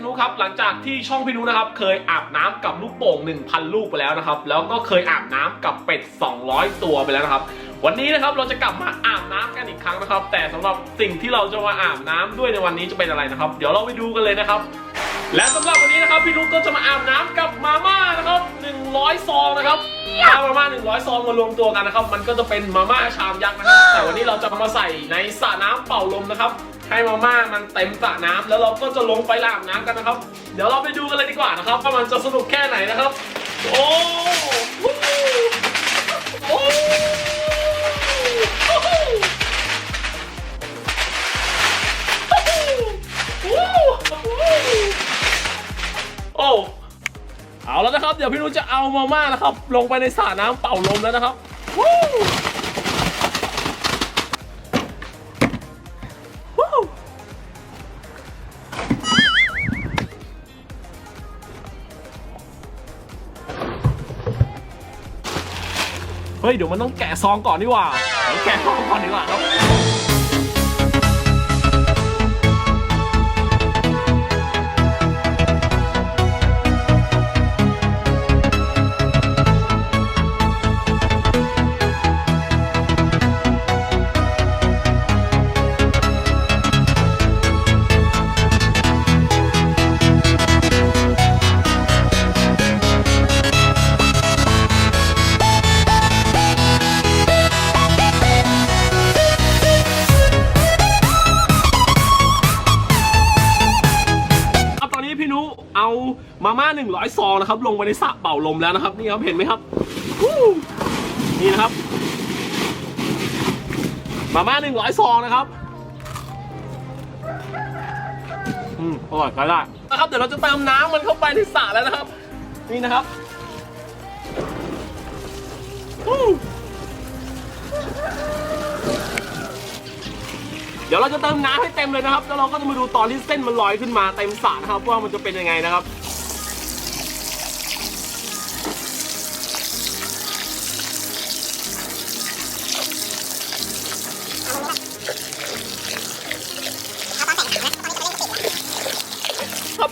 พนุครับ หลังจากที่ช่องพี่นุนะครับ เคยอาบน้ำกับลูกโป่ง 1,000 ลูกไปแล้วนะครับ แล้วก็เคยอาบน้ำกับเป็ด 200 ตัวไปแล้วนะครับ วันนี้นะครับเราจะกลับมาอาบน้ำกันอีกครั้งนะครับ แต่สำหรับสิ่งที่เราจะมาอาบน้ำด้วยในวันนี้จะเป็นอะไรนะครับ เดี๋ยวเราไปดูกันเลยนะครับ และสำหรับวันนี้นะครับพี่นุก็จะมาอาบน้ำกับมาม่านะครับ 100 ซองนะครับถ้ามาม่า100 ซองมารวมตัวกันนะครับ มันก็จะเป็นมาม่าชามยักษ์นะครับ แต่วันนี้เราจะมาใส่ในสระน้ำเป่าลมนะครับ ให้มาม่ามันเต็มสระน้ำแล้วเราก็จะลงไปอาบน้ำกันนะครับ เดี๋ยวเราไปดูกันเลยดีกว่านะครับว่ามันจะสนุกแค่ไหนนะครับ โอ้ เดี๋ยวพี่นุชจะเอามาม่านะครับ ลงไปในสระน้ำเป่าลมแล้วนะครับวู้วู้เฮ้ย เดี๋ยวมันต้องแกะซองก่อนดีกว่าเดี๋ยวแกะซองก่อนดีกว่าครับ 100 ซองนะครับ ลงไปในสระเป่าลมแล้วนะครับ นี่ครับเห็นไหมครับนี่นะครับ มาม่า100 ซองนะครับอืมอร่อยไปได้นะครับเดี๋ยวเราจะเติมน้ำมันเข้าไปในสระแล้วนะครับ นี่นะครับเดี๋ยวเราจะเติมน้ำให้เต็มเลยนะครับ แล้วเราก็จะมาดูตอนที่เส้นมันลอยขึ้นมาเต็มสระนะครับว่ามันจะเป็นยังไงนะครับ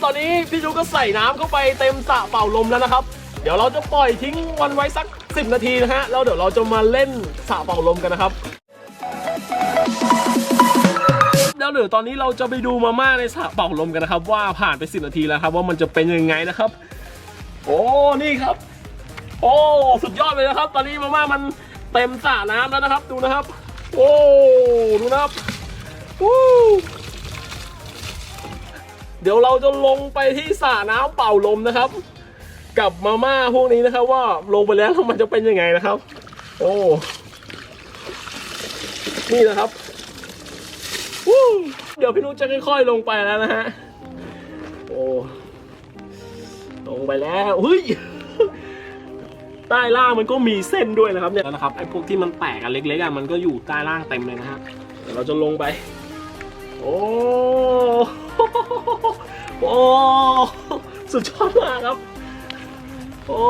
ตอนนี้พี่จูก็ใส่น้ำเข้าไปเต็มสระเป่าลมแล้วนะครับ เดี๋ยวเราจะปล่อยทิ้งวันไว้สัก 10 นาทีนะฮะแล้วเดี๋ยวเราจะมาเล่นสระเป่าลมกันนะครับ แล้วเดี๋ยวตอนนี้เราจะไปดูมาม่าในสระเป่าลมกันนะครับ ว่าผ่านไป 10 นาทีแล้วครับ ว่ามันจะเป็นยังไงนะครับ โอ้นี่ครับ โอ้สุดยอดเลยนะครับ ตอนนี้มาม่ามันเต็มสระน้ำแล้วนะครับ ดูนะครับ โอ้ดูนะครับวู้ เดี๋ยวเราจะลงไปที่สระน้ำเป่าลมนะครับ กับมาม่าพวกนี้นะครับ ว่าลงไปแล้วมันจะเป็นยังไงนะครับ โอ้นี่นะครับวู้เดี๋ยวพี่นุชจะค่อยๆลงไปแล้วนะฮะโอ้ลงไปแล้วเฮ้ยใต้ล่างมันก็มีเส้นด้วยนะครับเนี่ยนะครับไอ้พวกที่มันแตกอันเล็กๆอะมันก็อยู่ใต้ล่างเต็มเลยนะฮะเดี๋ยวเราจะลงไป โอ้ โอ้ สุดยอดมากครับ โอ้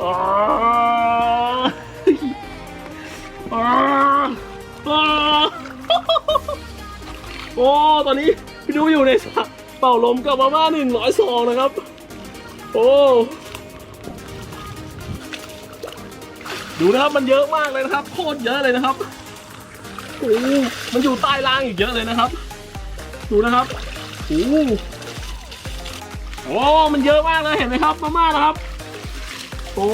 อาอาอโอ้ ตอนนี้พี่ดูอยู่ในสระเป่าลมกับมาม่าหนึ่งร้อยซองนะครับ โอ้ ดูนะครับมันเยอะมากเลยนะครับ โคตรเยอะเลยนะครับ โอ้ มันอยู่ใต้ล่างอีกเยอะเลยนะครับ ดูนะครับ โอ้โอ้มันเยอะมากเลยเห็นไหมครับมาม่านะครับ โอ้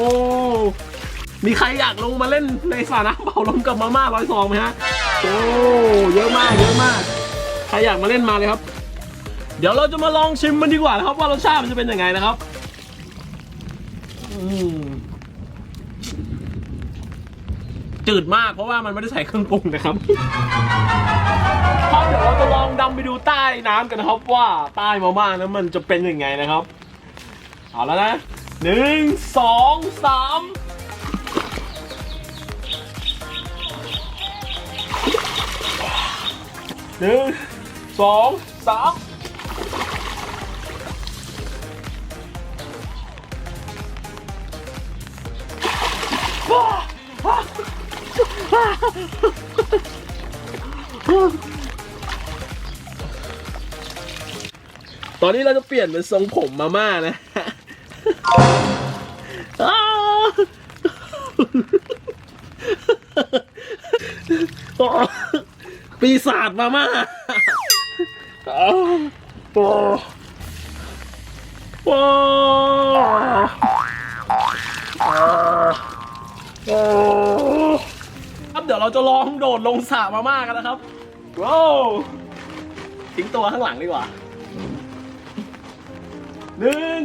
มีใครอยากลงมาเล่นในสระน้ำเป่าลมกับมาม่าร้อยซองไหมฮะ โอ้ เยอะมาก เยอะมาก ใครอยากมาเล่นมาเลยครับ เดี๋ยวเราจะมาลองชิมมันดีกว่านะครับ ว่ารสชาติมันจะเป็นยังไงนะครับอืมจืดมากเพราะว่ามันไม่ได้ใส่เครื่องปรุงนะครับ ดูใต้น้ำกันนะครับว่าใต้มาม่านั้นมันจะเป็นยังไงนะครับ เอาแล้วนะหนึ่งสองสามหนึ่งสองสามว้า ตอนนี้เราจะเปลี่ยนเป็นทรงผมมาม่านะปีศาจมาม่าโอ้โอ้โอ้ครับเดี๋ยวเราจะลองโดดลงสระมาม่ากันนะครับว้าวทิ้งตัวข้างหลังดีกว่า หนึ่ง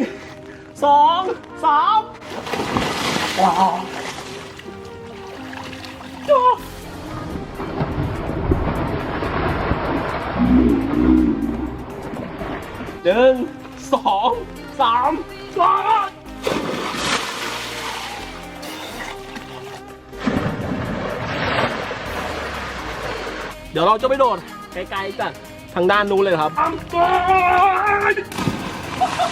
สองสามว้าวจ้าหนึ่งสองสามว้าวเดี๋ยวเราจะไปโดดไกลๆจากทางด้านนู้นเลยครับ Ha ha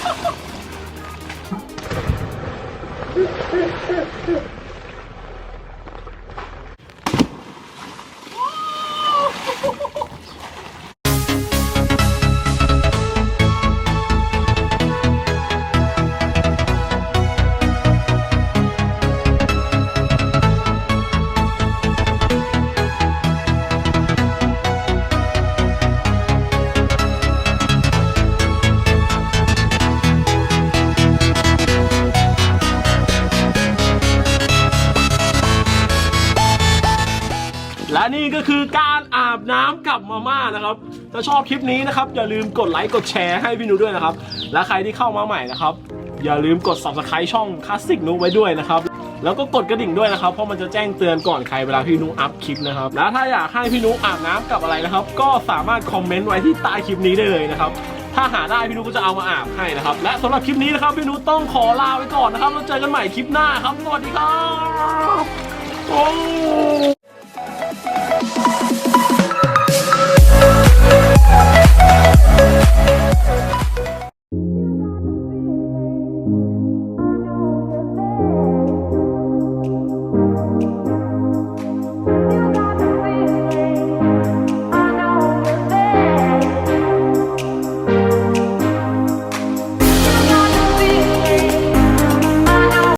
ha ha! และนี่ก็คือการอาบน้ำกับมาม่านะครับถ้าชอบคลิปนี้นะครับอย่าลืมกดไลค์กดแชร์ให้พี่นุด้วยนะครับ และใครที่เข้ามาใหม่นะครับ อย่าลืมกด subscribe ช่องคลาสสิกนุไว้ด้วยนะครับแล้วก็กดกระดิ่งด้วยนะครับ เพราะมันจะแจ้งเตือนก่อนใครเวลาพี่นุอัพคลิปนะครับ แล้วถ้าอยากให้พี่นุอาบน้ำกับอะไรนะครับ ก็สามารถคอมเมนต์ไว้ที่ใต้คลิปนี้ได้เลยนะครับ ถ้าหาได้พี่นุก็จะเอามาอาบให้นะครับ และสำหรับคลิปนี้นะครับพี่นุต้องขอลาไปก่อนนะครับ แล้วเจอกันใหม่คลิปหน้าครับ สวัสดีครับ โอ้